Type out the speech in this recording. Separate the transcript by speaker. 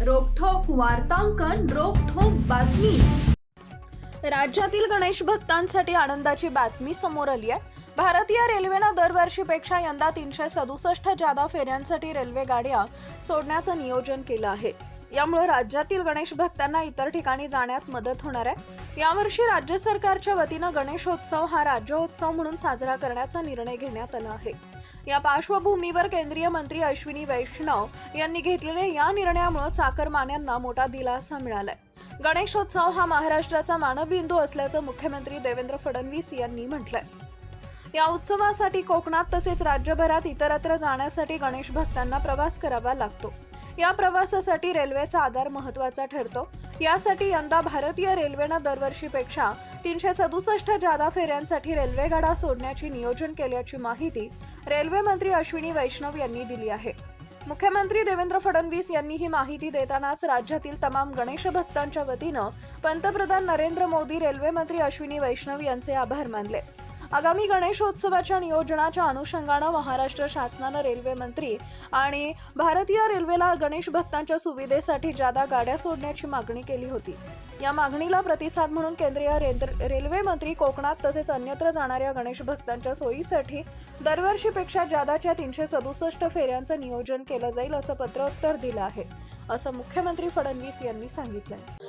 Speaker 1: वार्तांकन रोखोक बातमी. राज्यातील गणेश भक्तांसाठी आनंदाची बातमी समोर आली आहे. भारतीय रेल्वेनं दरवर्षीपेक्षा यंदा तीनशे सदुसष्ट जादा फेऱ्यांसाठी रेल्वे गाड्या सोडण्याचं नियोजन केलं आहे. यामुळे राज्यातील गणेश भक्तांना इतर ठिकाणी जाण्यात मदत होणार आहे. यावर्षी राज्य सरकारच्या वतीनं गणेशोत्सव हा राज्योत्सव म्हणून साजरा करण्याचा निर्णय घेण्यात आला आहे. या पार्श्वभूमीवर केंद्रीय मंत्री अश्विनी वैष्णव यांनी घेतलेल्या या निर्णयामुळे चाकरमान्यांना मोठा दिलासा मिळालाय. गणेशोत्सव हा महाराष्ट्राचा मानबिंदू असल्याचं मुख्यमंत्री देवेंद्र फडणवीस यांनी म्हटलंय. या उत्सवासाठी कोकणात तसेच राज्यभरात इतरत्र जाण्यासाठी गणेश भक्तांना प्रवास करावा लागतो. या प्रवासासाठी रेल्वेचा आधार महत्त्वाचा ठरतो. यासाठी यंदा भारतीय रेल्वेनं दरवर्षीपेक्षा तीनशे सदुसष्ट जादा फेऱ्यांसाठी रेल्वेगाडा सोडण्याची नियोजन केल्याची माहिती रेल्वे मंत्री अश्विनी वैष्णव यांनी दिली आहे. मुख्यमंत्री देवेंद्र फडणवीस यांनी ही माहिती देतानाच राज्यातील तमाम गणेश भक्तांच्या वतीनं पंतप्रधान नरेंद्र मोदी रेल्वे मंत्री अश्विनी वैष्णव यांचे आभार मानले. आगामी गणेशोत्सवाच्या नियोजनाच्या अनुषंगानं महाराष्ट्र शासनानं रेल्वे मंत्री आणि भारतीय रेल्वेला गणेश भक्तांच्या सुविधेसाठी जादा गाड्या सोडण्याची मागणी केली होती. या मागणीला प्रतिसाद म्हणून केंद्रीय रेल्वे मंत्री कोकणात तसेच अन्यत्र जाणाऱ्या गणेश भक्तांच्या सोयीसाठी दरवर्षीपेक्षा जादाच्या तीनशे सदुसष्ट फेऱ्यांचं नियोजन केलं जाईल असं पत्रोत्तर दिलं आहे. असं मुख्यमंत्री फडणवीस यांनी सांगितलंय.